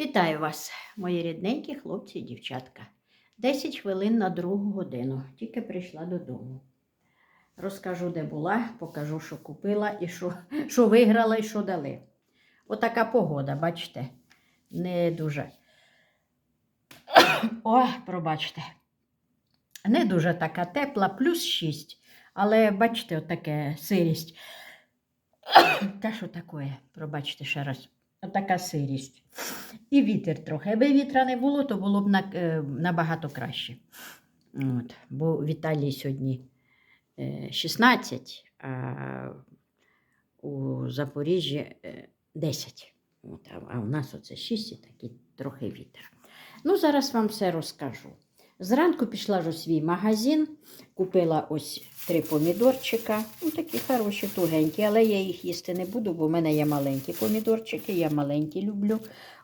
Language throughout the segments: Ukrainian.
Вітаю вас, мої рідненькі хлопці і дівчатка. 10 хвилин на другу годину. Тільки прийшла додому. Розкажу, де була, покажу, що купила і що, що виграла і що дали. Отака погода, бачите, не дуже. О, пробачте. Не дуже така тепла, плюс 6. Але бачите, отаке сирість. Та що таке? Пробачте ще раз. Отака сирість. І вітер трохи. Якби вітра не було, то було б е, набагато краще. От. Бо в Італії сьогодні е, 16, а у Запоріжжі е, 10. От, а, а у нас оце 6 і такий трохи вітер. Ну, зараз вам все розкажу. Зранку пішла ж у свій магазин, купила ось три помідорчика. Ну, такі хороші, тугенькі, але я їх їсти не буду, бо в мене є маленькі помідорчики, я маленькі люблю.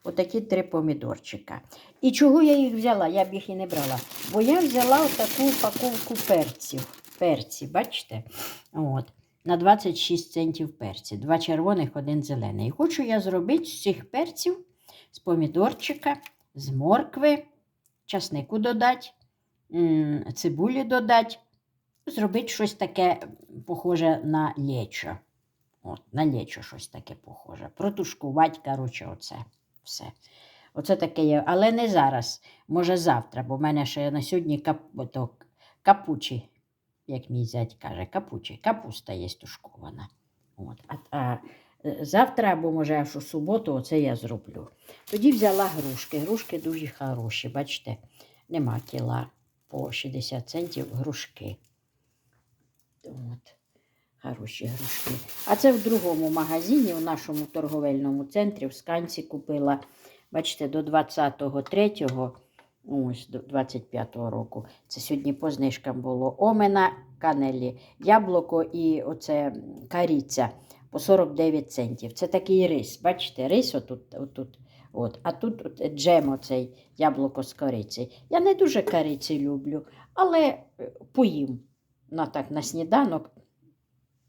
Отакі три помідорчика. І чого я їх взяла? Я б їх і не брала. Бо я взяла таку упаковку перців. Перці, бачите? От. На 26 центів перці. Два червоних, один зелений. Хочу я зробити з цих перців, з помідорчика, з моркви, часнику додати, цибулі додати. Зробити щось таке похоже на лечо. От, на лечо щось таке похоже. Протушкувати, коротше, оце все. Оце таке є. Але не зараз, може завтра, бо в мене ще на сьогодні кап... ото, капучі, як мій зять каже, капучі, капуста є тушкована. От. А, а завтра, або може аж у суботу, оце я зроблю. Тоді взяла грушки. Грушки дуже хороші, бачите, нема кіла по 60 центів грушки. От. Хороші грушки. А це в другому магазині, в нашому торговельному центрі, в Сканці купила. Бачите, до 23-го, ось до 25-го року. Це сьогодні по знижкам було омена, канелі, яблуко і оце каріця по 49 центів. Це такий рис. Бачите, рис отут. отут. От. А тут от, джем оцей яблуко з кориці. Я не дуже кориці люблю, але е, поїм на, так, на сніданок.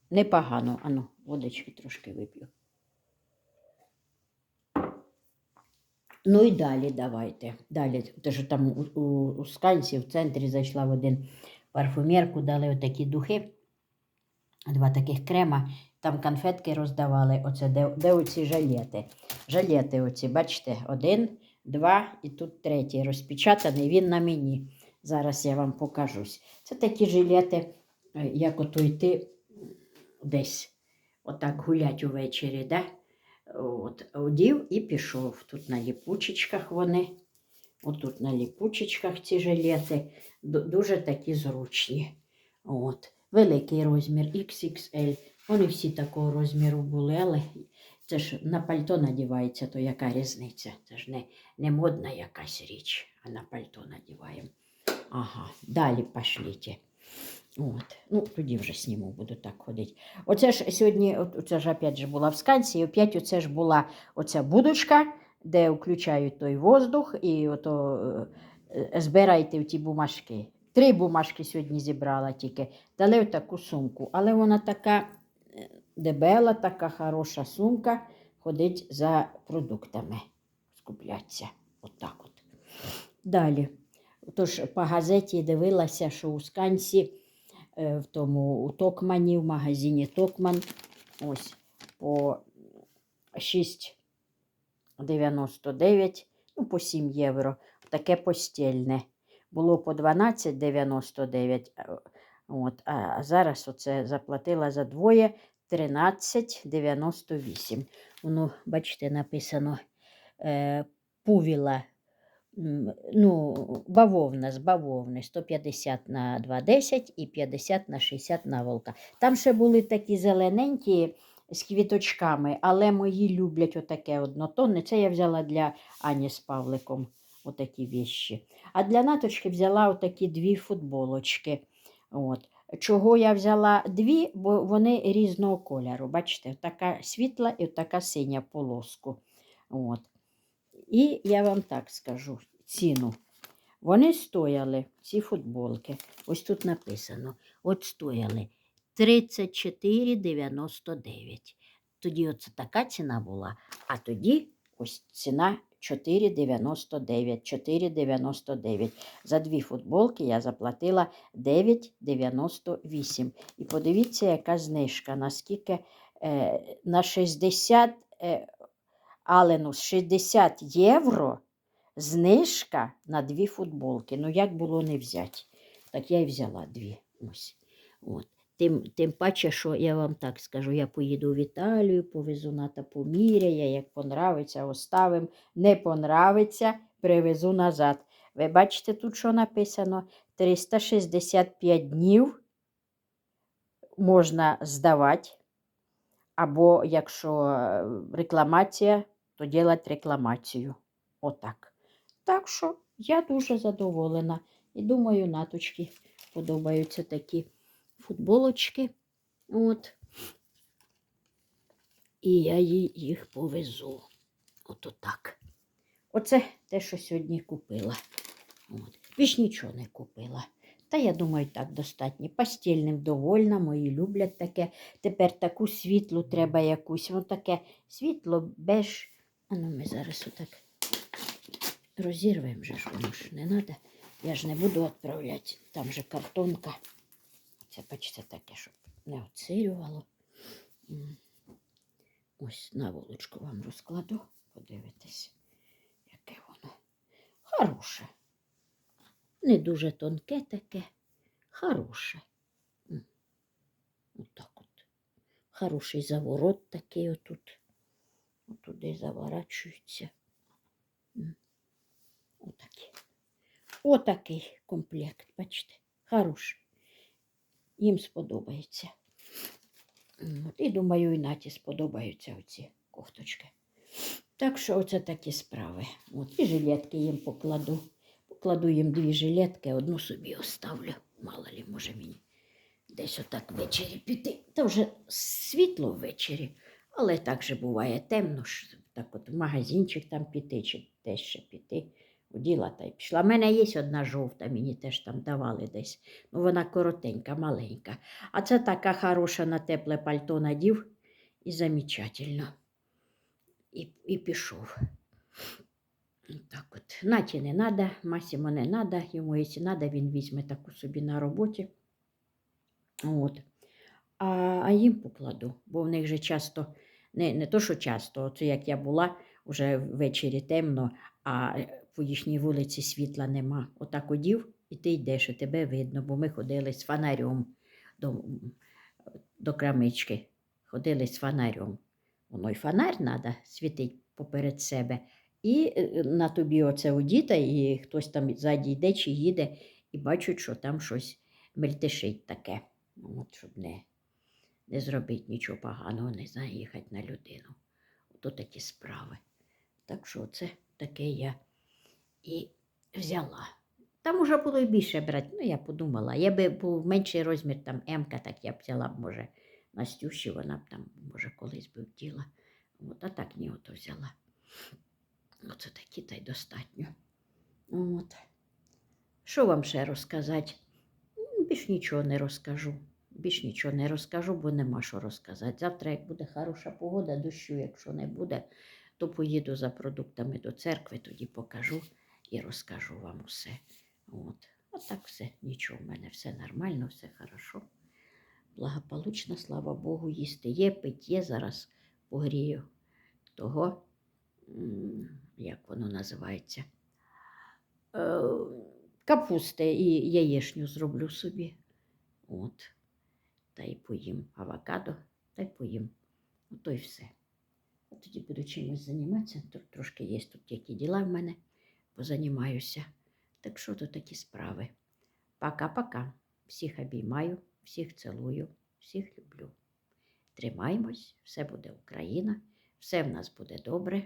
Непогано. Ану, водички трошки вип'ю. Ну і далі давайте. Далі, те, що там у, у, у Сканці в центрі зайшла в один парфумерку, дали отакі духи, два таких крема, там конфетки роздавали, оце де, де оці жалети. Жалети оці, бачите, один, два і тут третій розпечатаний, він на мені. Зараз я вам покажусь. Це такі жилети, е, як ото йти десь отак гулять увечері, да? От, одів і пішов. Тут на ліпучечках вони. Отут на ліпучечках ці жилети. Дуже такі зручні. От. Великий розмір XXL. Вони всі такого розміру були, але це ж на пальто надівається, то яка різниця? Це ж не, не модна якась річ, а на пальто надіваємо. Ага, далі пошліть. От. Ну, тоді вже сніму, буду так ходити. Оце ж сьогодні, оце ж опять же була в сканці, і опять оце ж була оця будочка, де включають той воздух, і ото е, збирайте ті бумажки. Три бумажки сьогодні зібрала тільки. Дали таку сумку. Але вона така дебела, така хороша сумка, ходить за продуктами, скупляться. Отак от. Далі. Тож по газеті дивилася, що у сканці е, в тому у Токмані, в магазині Токман, ось по 6,99, ну по 7 євро. Таке постільне. Було по 12,99. е, От, а зараз оце заплатила за двоє 13,98. Воно, бачите, написано е, пувіла ну, бавовна з бавовни 150 на 2,10 і 50 на 60 наволка. Там ще були такі зелененькі з квіточками, але мої люблять отаке однотонне. Це я взяла для Ані з Павликом отакі віщі. А для наточки взяла отакі дві футболочки. От. Чого я взяла дві, бо вони різного кольору. Бачите, така світла і така синя полоску. От. І я вам так скажу ціну. Вони стояли, ці футболки, ось тут написано, от стояли 34,99. Тоді оце така ціна була, а тоді ось ціна 4,99. 4,99. За дві футболки я заплатила 9,98. І подивіться, яка знижка, наскільки е, на 60 е, Аленус 60 євро знижка на дві футболки. Ну, як було не взяти? Так я і взяла дві. Ось. От. Тим, тим паче, що я вам так скажу, я поїду в Італію, повезу ната поміряє, як понравиться, оставим. Не понравиться, привезу назад. Ви бачите тут, що написано? 365 днів можна здавати. Або якщо е, рекламація, то ділати рекламацію. Отак. Так що я дуже задоволена. І думаю, наточки подобаються такі футболочки. От. І я їй їх повезу. От отак. Оце те, що сьогодні купила. От. Більш нічого не купила. Та я думаю, так достатньо. Постільним довольна, мої люблять таке. Тепер таку світлу треба якусь. Ось таке світло, беж. А ну ми зараз отак розірвемо же ж воно не треба. Я ж не буду відправляти. Там же картонка. Це бачите таке, щоб не оцирювало. Ось наволочку вам розкладу. Подивитесь, яке воно. Хороше. Не дуже тонке таке. Хороше. Отак от. Хороший заворот такий отут. Отуди заворачується. Отакий. Отакий комплект, бачите. Хороший. Їм сподобається. От, і думаю, і Наті сподобаються оці кофточки. Так що оце такі справи. От, і жилетки їм покладу. Покладу їм дві жилетки, одну собі оставлю. Мало лі, може мені десь отак ввечері піти. Та вже світло ввечері, але так же буває темно, ж так от в магазинчик там піти, чи десь ще піти. Оділа та й пішла. У мене є одна жовта, мені теж там давали десь. Ну, вона коротенька, маленька. А це така хороша на тепле пальто надів і замечательно. І, і пішов. Так от. Наті не треба, Масімо не треба, йому, якщо треба, він візьме таку собі на роботі. От. А, а їм покладу, бо в них же часто, не, не то, що часто, це як я була, вже ввечері темно, а по їхній вулиці світла нема. Отак одів, і ти йдеш, і тебе видно, бо ми ходили з фонарем до, до крамички. Ходили з фонарем. Воно й фонарь треба світить поперед себе. І е, на тобі оце одіта, і хтось там ззаді йде чи їде, і бачать, що там щось мельтешить таке. Ну, От, щоб не, не зробити нічого поганого, не заїхати на людину. Ото такі справи. Так що це таке я і взяла. Там уже було і більше брати. Ну, я подумала, я би був менший розмір, там М-ка, так я б взяла б, може, Настюші, вона б там, може, колись би вділа. От, а так ні, ото взяла. Оце такі та й достатньо. От. Що вам ще розказати? Більш нічого не розкажу. Більш нічого не розкажу, бо нема що розказати. Завтра, як буде хороша погода, дощу, якщо не буде, то поїду за продуктами до церкви, тоді покажу і розкажу вам усе. От. А так все, нічого в мене, все нормально, все хорошо. Благополучно, слава Богу, їсти є, пить є, зараз погрію того, як воно називається, е, капусти і яєшню зроблю собі. От. Та й поїм авокадо, та й поїм. Ото й все. Тоді буду чимось займатися. Трошки є тут які діла в мене, позанімаюся. Так що то такі справи. Пока-пока. Всіх обіймаю, всіх цілую, всіх люблю. Тримаємось, все буде Україна, все в нас буде добре.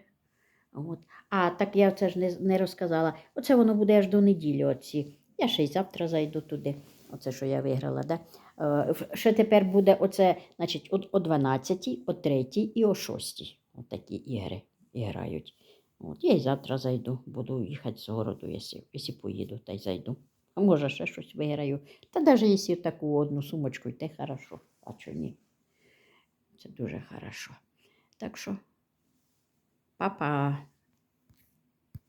От. А так я це ж не, не розказала. Оце воно буде аж до неділі. Оці. Я ще й завтра зайду туди. Оце, що я виграла. Да? Е, ще тепер буде оце, значить, о, о 12, о 3 і о 6. От такі ігри грають. От, я й завтра зайду, буду їхати з городу, якщо, якщо поїду, та й зайду. А може ще щось виграю. Та навіть якщо таку одну сумочку, йде, хорошо. А чи ні? Це дуже хорошо. Так що, па-па.